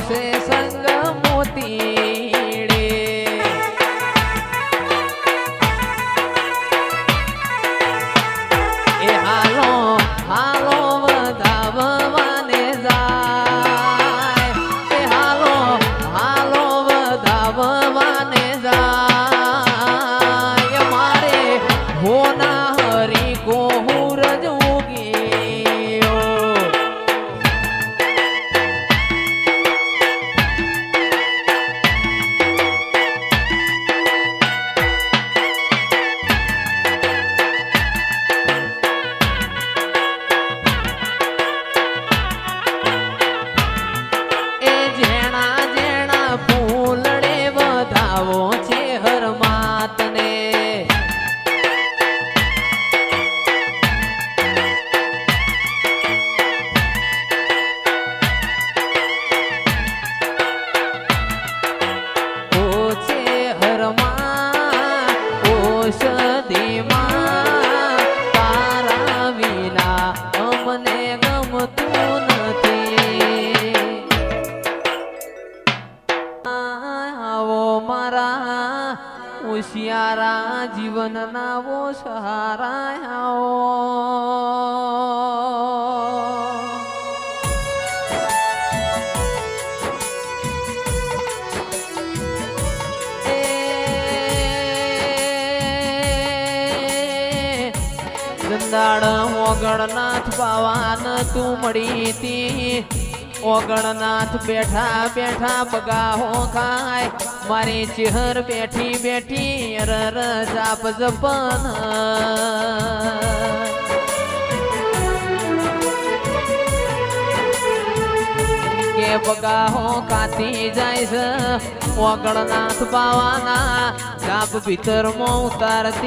છે સંગ ઔષધિમાં તારા વિના અમને ગમતું નથી. આવો મારા હોશિયારા જીવનના વો સહારા આવો. ગંદાળ ઓગણનાથ પાવાન તું મળી તી ઓગણનાથ બેઠા બેઠા બગાહો ખાય. મારી ચેહર બેઠી બેઠી રર જાપ જપન. કે બગાહો કાતી જાય છે. ઓગણનાથ પાવાના જાપ ભીતરમાં ઉતારતી